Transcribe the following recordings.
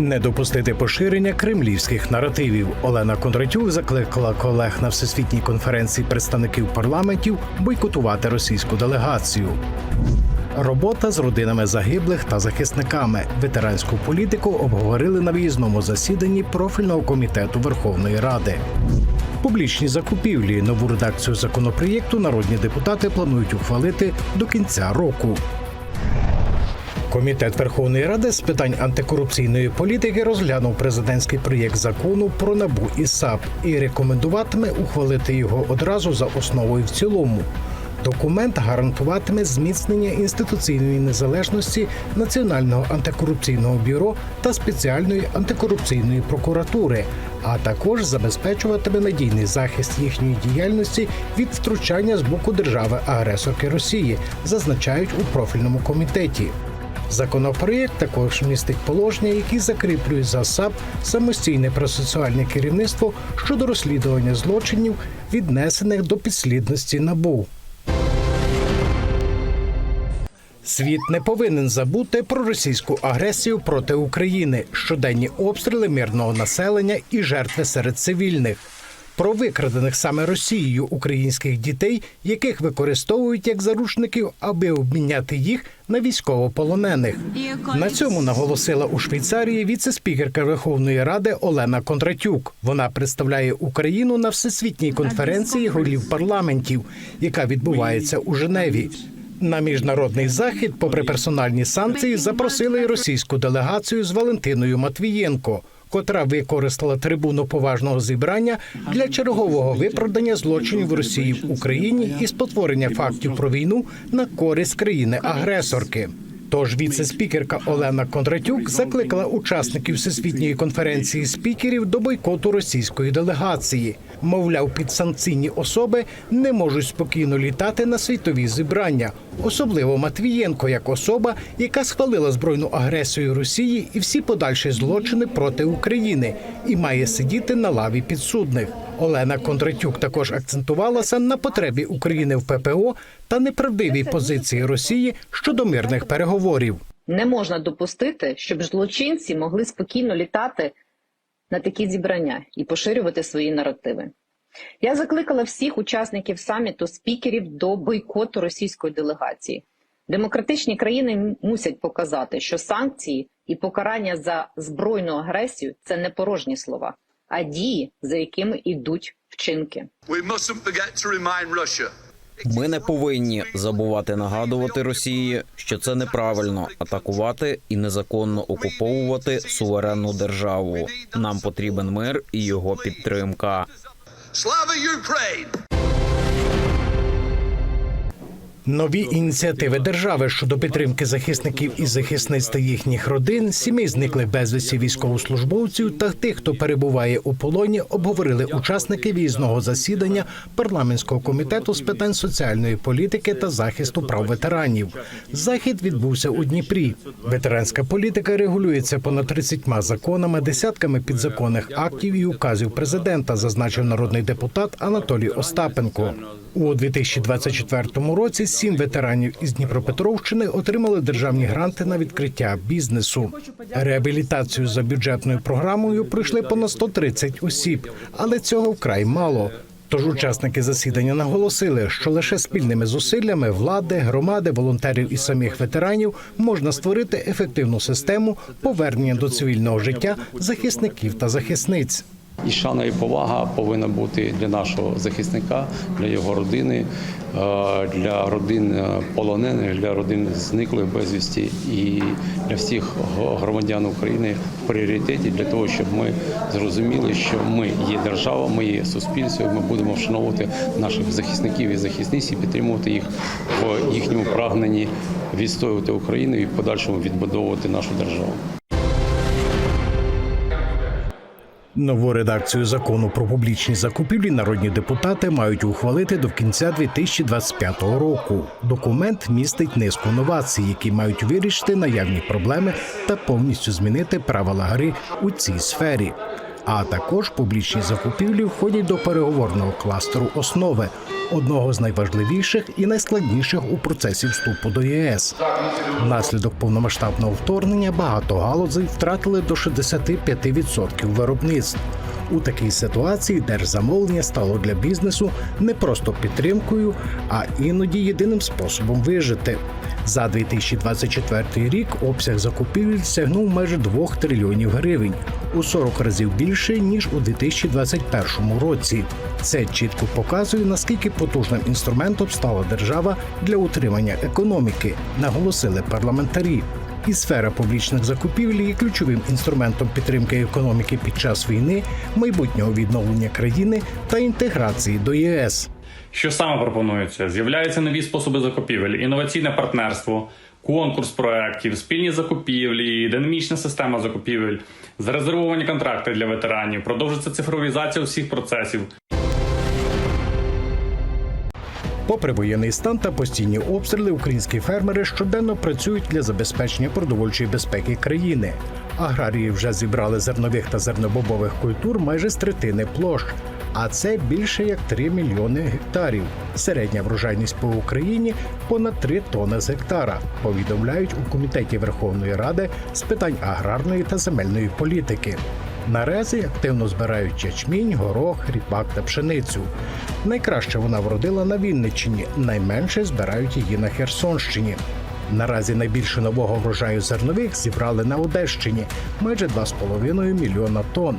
Не допустити поширення кремлівських наративів. Олена Кондратюк закликала колег на всесвітній конференції представників парламентів бойкотувати російську делегацію. Робота з родинами загиблих та захисниками. Ветеранську політику обговорили на виїзному засіданні профільного комітету Верховної Ради. Публічні закупівлі нову редакцію законопроєкту народні депутати планують ухвалити до кінця року. Комітет Верховної Ради з питань антикорупційної політики розглянув президентський проєкт закону про набу і САП і рекомендуватиме ухвалити його одразу за основою в цілому. Документ гарантуватиме зміцнення інституційної незалежності Національного антикорупційного бюро та спеціальної антикорупційної прокуратури, а також забезпечуватиме надійний захист їхньої діяльності від втручання з боку держави-агресорки Росії, зазначають у профільному комітеті. Законопроєкт також містить положення, які закріплюють за САП самостійне процесуальне керівництво щодо розслідування злочинів, віднесених до підслідності НАБУ. Світ не повинен забути про російську агресію проти України, щоденні обстріли мирного населення і жертви серед цивільних. Про викрадених саме Росією українських дітей, яких використовують як заручників, аби обміняти їх на військовополонених. На цьому наголосила у Швейцарії віце-спікерка Верховної Ради Олена Кондратюк. Вона представляє Україну на всесвітній конференції голів парламентів, яка відбувається у Женеві. На міжнародний захід, попри персональні санкції, запросили й російську делегацію з Валентиною Матвієнко, котра використала трибуну поважного зібрання для чергового виправдання злочинів Росії в Україні і спотворення фактів про війну на користь країни-агресорки. Тож віце-спікерка Олена Кондратюк закликала учасників всесвітньої конференції спікерів до бойкоту російської делегації. Мовляв, підсанкційні особи не можуть спокійно літати на світові зібрання, особливо Матвієнко, як особа, яка схвалила збройну агресію Росії і всі подальші злочини проти України, і має сидіти на лаві підсудних. Олена Кондратюк також акцентувалася на потребі України в ППО та неправдивій позиції Росії щодо мирних переговорів. Не можна допустити, щоб злочинці могли спокійно літати на такі зібрання і поширювати свої наративи. Я закликала всіх учасників саміту спікерів до бойкоту російської делегації. Демократичні країни мусять показати, що санкції і покарання за збройну агресію це не порожні слова, а дії, за якими йдуть вчинки. Ми не повинні забувати нагадувати Росії, що це неправильно атакувати і незаконно окуповувати суверенну державу. Нам потрібен мир і його підтримка. Slava Ukraine! Нові ініціативи держави щодо підтримки захисників і захисниць та їхніх родин, сімей зниклих безвісті військовослужбовців та тих, хто перебуває у полоні, обговорили учасники в'їзного засідання парламентського комітету з питань соціальної політики та захисту прав ветеранів. Захід відбувся у Дніпрі. Ветеранська політика регулюється понад 30 законами, десятками підзаконних актів і указів президента, зазначив народний депутат Анатолій Остапенко. У 2024 році сім ветеранів із Дніпропетровщини отримали державні гранти на відкриття бізнесу. Реабілітацію за бюджетною програмою пройшли понад 130 осіб, але цього вкрай мало. Тож учасники засідання наголосили, що лише спільними зусиллями влади, громади, волонтерів і самих ветеранів можна створити ефективну систему повернення до цивільного життя захисників та захисниць. І шана і повага повинна бути для нашого захисника, для його родини, для родин е, полонених, для родин зниклих безвісті і для всіх громадян України в пріоритеті для того, щоб ми зрозуміли, що ми є держава, ми є суспільство. Ми будемо вшановувати наших захисників і захисниць і підтримувати їх в їхньому прагненні відстоювати Україну і в подальшому відбудовувати нашу державу. Нову редакцію закону про публічні закупівлі народні депутати мають ухвалити до кінця 2025 року. Документ містить низку новацій, які мають вирішити наявні проблеми та повністю змінити правила гри у цій сфері. А також публічні закупівлі входять до переговорного кластеру основи, одного з найважливіших і найскладніших у процесі вступу до ЄС. Внаслідок повномасштабного вторгнення багато галузей втратили до 65% виробництв. У такій ситуації держзамовлення стало для бізнесу не просто підтримкою, а іноді єдиним способом вижити. За 2024 рік обсяг закупівель сягнув майже 2 трильйонів гривень у 40 разів більше ніж у 2021 році. Це чітко показує наскільки потужним інструментом стала держава для утримання економіки, наголосили парламентарі. І сфера публічних закупівель є ключовим інструментом підтримки економіки під час війни, майбутнього відновлення країни та інтеграції до ЄС. Що саме пропонується? З'являються нові способи закупівель, інноваційне партнерство, конкурс проєктів, спільні закупівлі, динамічна система закупівель, зарезервовані контракти для ветеранів, продовжиться цифровізація всіх процесів. Попри воєнний стан та постійні обстріли, українські фермери щоденно працюють для забезпечення продовольчої безпеки країни. Аграрії вже зібрали зернових та зернобобових культур майже з третини площ. А це більше як 3 мільйони гектарів. Середня врожайність по Україні понад 3 тони з гектара. Повідомляють у комітеті Верховної Ради з питань аграрної та земельної політики. Наразі активно збирають ячмінь, горох, ріпак та пшеницю. Найкраще вона вродила на Вінниччині, найменше збирають її на Херсонщині. Наразі найбільше нового врожаю зернових зібрали на Одещині майже 2,5 мільйона тонн.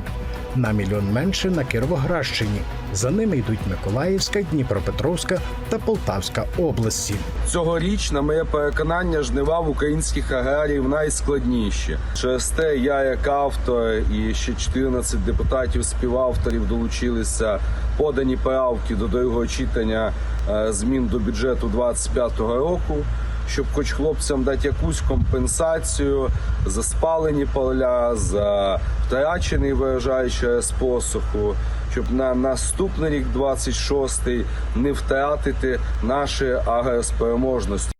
На мільйон менше на Кіровоградщині. За ними йдуть Миколаївська, Дніпропетровська та Полтавська області. Цьогоріч, на моє переконання, жнива в українських аграріїв найскладніші. Через те я, як автор, і ще 14 депутатів співавторів долучилися подані правки до другого читання е, змін до бюджету 2025 року. Щоб хоч хлопцям дати якусь компенсацію за спалені поля, за втрачений врожай через посуху, щоб на наступний рік, 26-й, не втратити наші агроспереможності.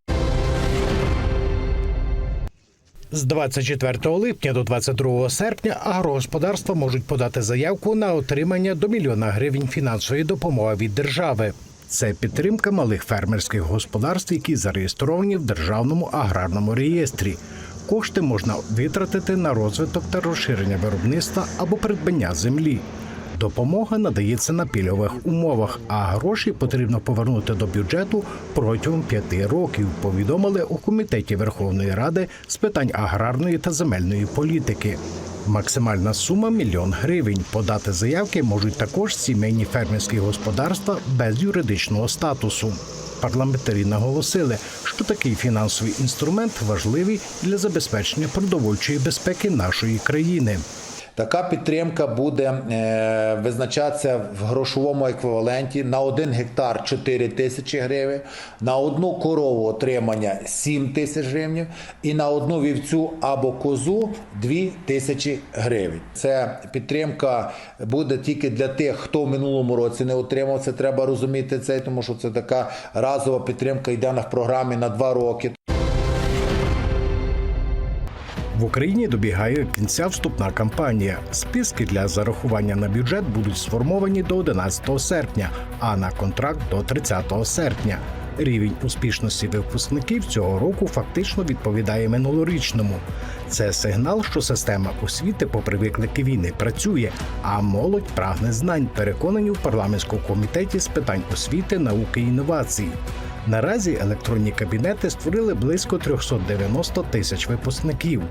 З 24 липня до 22 серпня агрогосподарства можуть подати заявку на отримання до мільйона гривень фінансової допомоги від держави. Це підтримка малих фермерських господарств, які зареєстровані в державному аграрному реєстрі. Кошти можна витратити на розвиток та розширення виробництва або придбання землі. Допомога надається на пільгових умовах, а гроші потрібно повернути до бюджету протягом п'яти років. Повідомили у комітеті Верховної Ради з питань аграрної та земельної політики. Максимальна сума мільйон гривень. Подати заявки можуть також сімейні фермерські господарства без юридичного статусу. Парламентарі наголосили, що такий фінансовий інструмент важливий для забезпечення продовольчої безпеки нашої країни. Така підтримка буде е, визначатися в грошовому еквіваленті на 1 гектар 4 тисячі гривень, на одну корову отримання 7 тисяч гривень і на одну вівцю або козу 2 тисячі гривень. Це підтримка буде тільки для тих, хто в минулому році не отримав. Це треба розуміти це, тому що це така разова підтримка йде на програмі на 2 роки. В Україні добігає кінця вступна кампанія. Списки для зарахування на бюджет будуть сформовані до 11 серпня, а на контракт до 30 серпня. Рівень успішності випускників цього року фактично відповідає минулорічному. Це сигнал, що система освіти, попри виклики війни, працює, а молодь прагне знань, переконані в парламентському комітеті з питань освіти, науки і інновацій. Наразі електронні кабінети створили близько 390 тисяч випускників.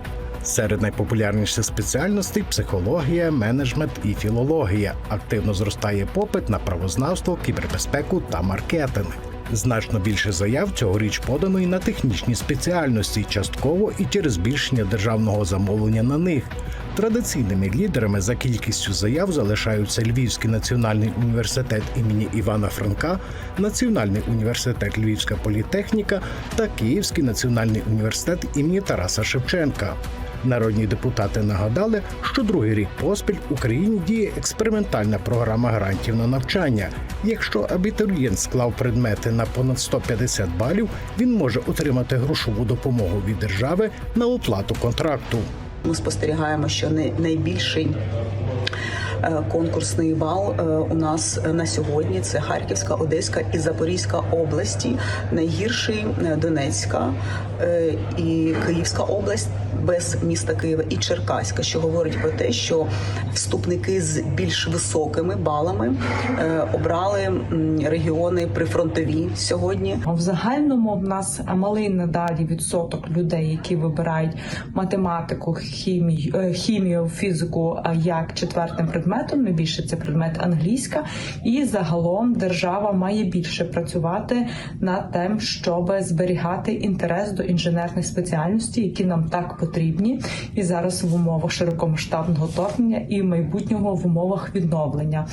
Серед найпопулярніших спеціальностей психологія, менеджмент і філологія. Активно зростає попит на правознавство, кібербезпеку та маркетинг. Значно більше заяв цьогоріч подано і на технічні спеціальності, частково і через збільшення державного замовлення на них. Традиційними лідерами за кількістю заяв залишаються Львівський національний університет імені Івана Франка, Національний університет Львівська політехніка та Київський національний університет імені Тараса Шевченка. Народні депутати нагадали, що другий рік поспіль в Україні діє експериментальна програма грантів на навчання. Якщо абітурієнт склав предмети на понад 150 балів, він може отримати грошову допомогу від держави на оплату контракту. Ми спостерігаємо, що найбільший Конкурсний бал е, у нас на сьогодні це Харківська, Одеська і Запорізька області. Найгірший е, Донецька е, і Київська область без міста Києва і Черкаська, що говорить про те, що вступники з більш високими балами е, обрали регіони прифронтові сьогодні. В загальному в нас малий надалі відсоток людей, які вибирають математику, хімію, е, хімію, фізику як четвертим предметом. Найбільше це предмет англійська, і загалом держава має більше працювати над тим, щоб зберігати інтерес до інженерних спеціальностей, які нам так потрібні, і зараз в умовах широкомасштабного вторгнення і майбутнього в умовах відновлення.